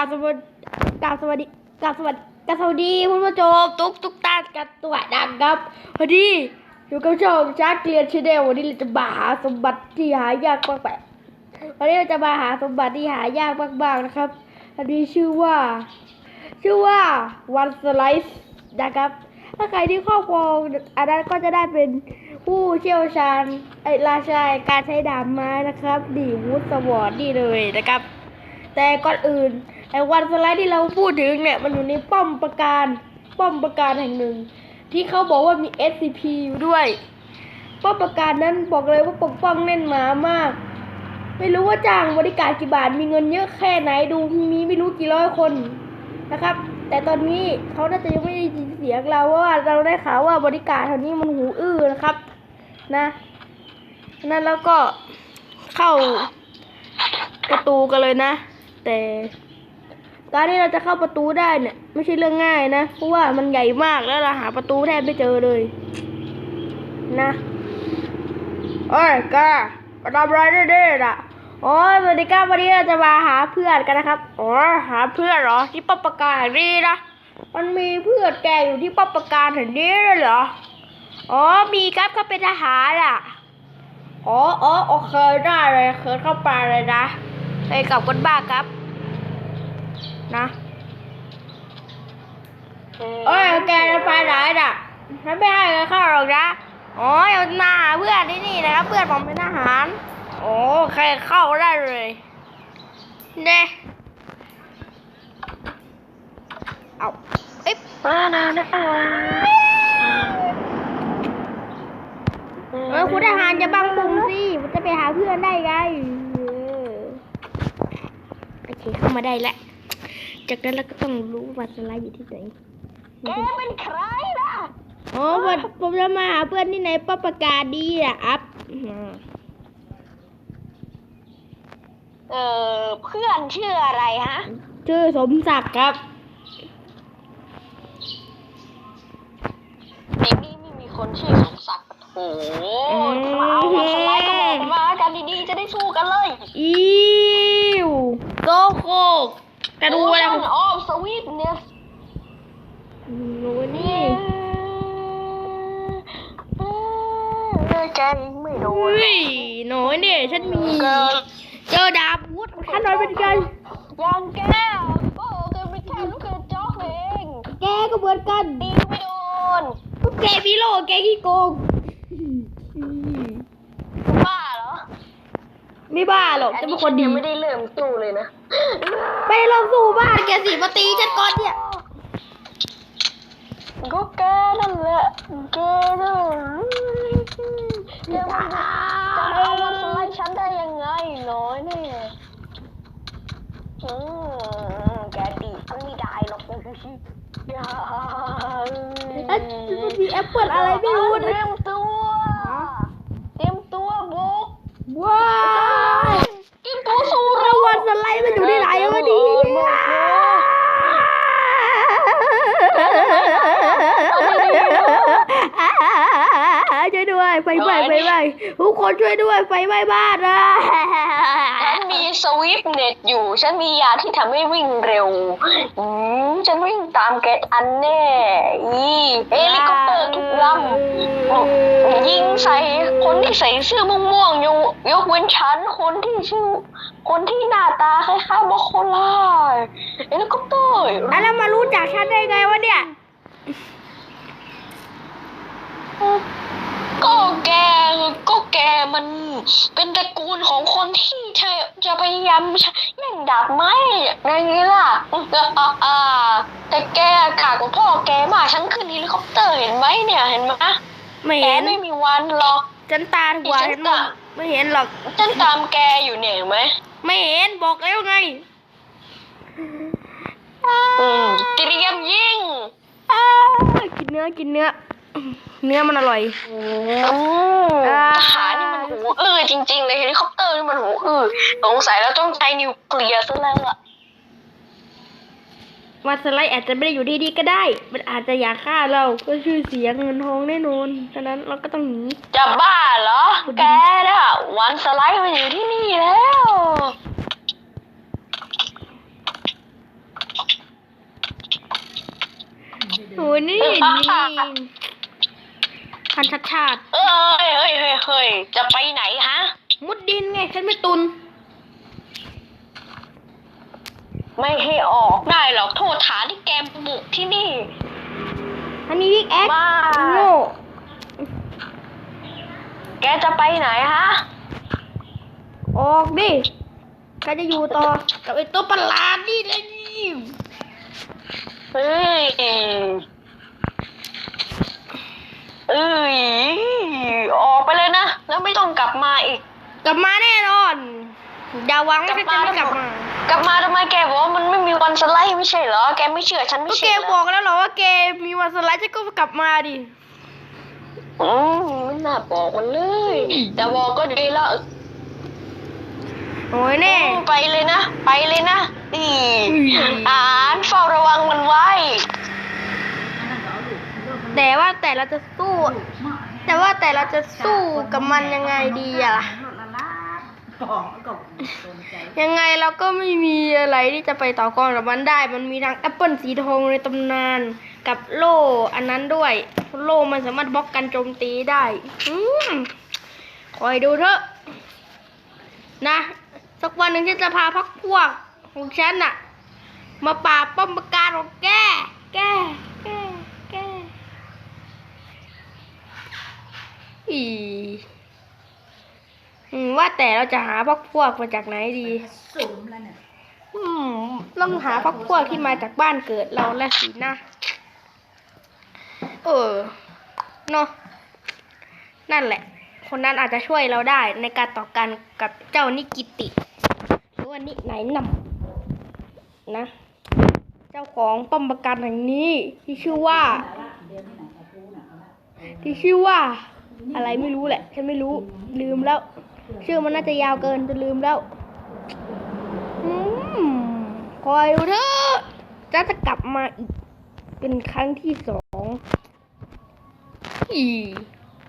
าสวัสดีกาบสวัสดีกาบสวัสดีกาบสวัสดีคุณผู้ชมทุกทุกท่านกันตัวดังครับพอดีอยู่กับช่องชาร์เกลียนชาแนลวันนี้เราจะมาหาสมบัติที่หายากมากแบบวันนี้เราจะมาหาสมบัติที่หายากมากๆนะครับ อันนี้ชื่อว่า ชื่อว่าวันสไลซ์นะครับ ถ้าใครที่ครอบครองอันนั้นก็จะได้เป็นผู้เชี่ยวชาญไอ้ราชาการใช้ดาบไม้นะครับดีวูดสวอร์ดนี่เลยนะครับ แต่ก่อนอื่นไอ้วันสไลด์ที่เราพูดถึงเนี่ยมันอยู่ในป้อมประการป้อมประการแห่งหนึ่ง ที่เขาบอกว่ามี SCP อยู่ด้วยป้อมประการนั้นบอกเลยว่าปกป้องแน่นหนามาก ไม่รู้ว่าจ้างบริการกี่บาทมีเงินเยอะแค่ไหนดูมีไม่รู้กี่ร้อยคนนะครับ แต่ตอนนี้เขาน่าจะยังไม่ได้ยินเสียงเราว่าเราได้ข่าวว่าบริการแถวนี้มันหูอื้อนะครับ นะนั้นแล้วก็เข้าประตูกันเลยนะ แต่การที่เราจะเข้าประตูได้เนี่ย ไม่ใช่เรื่องง่ายนะ เพราะว่ามันใหญ่มากแล้วเราหาประตูแทบไม่เจอเลย นะโอ้ยกามาทำไรได้ด้ๆอะโอ้ยสวัสดีครับวันนี้เราจะมาหาเพื่อนกันนะครับอ๋อหาเพื่อนเหรอที่ป้อมปราการแห่งนี้นะมันมีเพื่อนแกอยู่ที่ป้อมปราการแห่งนี้เลยเหรออ๋อมีครับเขาเป็นทหารอะอ๋ออ๋อโอเคได้เลยเคยเข้าไปเลยนะ ไปกับคนบ้าครับ นะเอ้ยแกจะไปไหนน่ะฉันไม่ให้แกเข้าหรอกนะอ๋อเอาหน้าเพื่อนที่นี่นะครับ เพื่อนผมเป็นทหาร โอ้ใครเข้าได้เลยเน่เอาเอ๊ะมานานะอ่าเออคุณทหารจะบังปุ่มสิมันจะไปหาเพื่อนได้ไงเออโอ เคเข้ามาได้แล้วจากนั้นเราก็ต้องรู้ว่าสไลด์อยู่ที่ไหนแกเป็นใครล่ะอ๋อผมผมจะมาหาเพื่อนที่ไหนป้าประกาศดีอะอัพอืมเออเพื่อนชื่ออะไรฮะ ชื่อสมศักดิ์ครับในนี้ไม่มีคนชื่อสมศักดิ์โอ้โหมาเอามาสไลด์ก็บอกมากันดีๆจะได้สู้กันเลยอิวโกโคกกระดูอะไรโอออมสวีทเนี่ยหนูนี่ใจไม่โดนเฮ้ยหนูเนี่ยฉันมี เกินเจอดาบวุธท่านน้อยเป็นไงยังแกโอ้เกินไปแค่ลูกกระจอกเองแกก็เหมือนกันตีไม่โดนพวกแกมีโลแกขี้โกงบ้าเหรอ ไม่บ้าหรอกจะเป็นคนดียังไม่ได้เริ่มสู้เลยนะ ไปลองสู้บ้านแกสิมาตีฉันก่อนเนี่ยก็แกนั่นแหละแกนั่นแกมันจะเอามาสไลด์ฉันได้ยังไงน้อยเนี่ยอืมแกตีฉันไม่ได้หรอกอย่าเอ๊ะมันมีแอปเปิลอะไรไม่รู้เตนะรียมตัว เตรียมตัวบุกว้า ทุกคนช่วยด้วยไฟไหม้บ้านนะฉันมีสวิปเน็ตอยู่ ฉันมียาที่ทำให้วิ่งเร็วอืมฉันวิ่งตามแกอันแน่อีเฮลิคอปเตอร์ทุกลำยิงใส่คนที่ใส่เสื้อม่วงๆอยู่ยกเว้นฉันคนที่ชื่อ คนที่หน้าตาคล้ายๆบอคโคล่าเฮลิคอปเตอร์อะแล้วมารู้จักฉันได้ไงวะเนี่ย ก็แกก็แกมันเป็นตระกูลของคนที่จะจะพยายามแย่งดาบไม้อย่างนี้ล่ะอ่าอ่าแต่แกกากว่าพ่อแกมากฉันขึ้นเฮลิคอปเตอร์เห็นไหมเนี่ยเห็นไหมไม่แกเห็นไม่มีวันหรอกฉันตาหัวเห็นหมดไม่เห็นหรอกฉันตามแกอยู่เนี่ยเห็นไหมไม่เห็นบอกแล้วไงอืมเตรียมยิงอ้ากินเนื้อกินเนื้อ เนื้อมันอร่อย โอ้ขานี่มันหูอื้อจริง ๆ เลยเฮลิคอปเตอร์นี่มันหูอื้อสงสัยแล้วต้องใช้นิวเคลียร์ซะแล้วอะวันสไลด์อาจจะไม่ได้อยู่ดีๆก็ได้ มันอาจจะอยากฆ่าเราก็ชื่อเสียงเงินทองแน่นอน ฉะนั้นเราก็ต้องหนีจะบ้าเหรอ แกนะวันสไลด์มันอยู่ที่นี่แล้วโอ้นี่นี่ พันชัดชาติ เอ้ยเฮ้ยเฮ้ยเฮ้ยจะไปไหนฮะ มุดดินไง ฉันไม่ตุน ไม่ให้ออกได้หรอกโทษฐานที่แกบุกที่นี่ อันนี้วิกแอคบ้า โง่แกจะไปไหนฮะ ออกดิใครจะอยู่ต่อ กับไอ้ตัวประหลาดนี่เลยนี่ เฮ้ย เอ้ย ออกไปเลยนะ แล้ว ไม่ต้องกลับมาอีก กลับมาแน่นอนอย่าหวังว่าฉันจะไม่กลับมา กลับมาทำไมแกบอกว่ามันไม่มีวันสไลด์ไม่ใช่เหรอ แกไม่เชื่อฉันไม่ก็แกเชื่อเหรบอกแล้วเหรอว่าแกมีวันสไลด์ฉันก็กลับมาดิ อืมไม่น่าบอกมันเลย แต่บอกก็ดีแล้วโอ้ยแน่ ไปเลยนะ ไปเลยนะอีอืม อ่านเฝ้าระวังมันไว้ แต่ว่าแต่เราจะสู้ แต่ว่าแต่เราจะสู้กับมันยังไงดีอะล่ะ ยังไงเราก็ไม่มีอะไรที่จะไปต่อกรกับมันได้ มันมีทั้งแอปเปิลสีทองในตำนาน กับโล่อันนั้นด้วย โล่มันสามารถบล็อกกันโจมตีได้อคอยดูเถอะ นะ สักวันหนึ่งฉันจะพาพักพวกของฉันน่ะมาปราบป้อมปราการของแก แกแกแก อีอืมว่าแต่เราจะหาพักพวกมาจากไหนดี สูงแล้วเนี่ยอืมต้องหาพักพวกที่มาจากบ้านเกิดเราและสินะเออเนาะนั่นแหละ คนนั้นอาจจะช่วยเราได้ในการต่อกันกับเจ้านิกิติหรือว่านิไหนนำนะ เจ้าของป้อมประกันแห่งนี้ที่ชื่อว่า ที่ชื่อว่า อะไรไม่รู้แหละฉันไม่รู้ลืมแล้ว ชื่อมันน่าจะยาวเกินจนลืมแล้วอคอยดูเถอะจะจะกลับมาอีก เป็นครั้งที่สองอี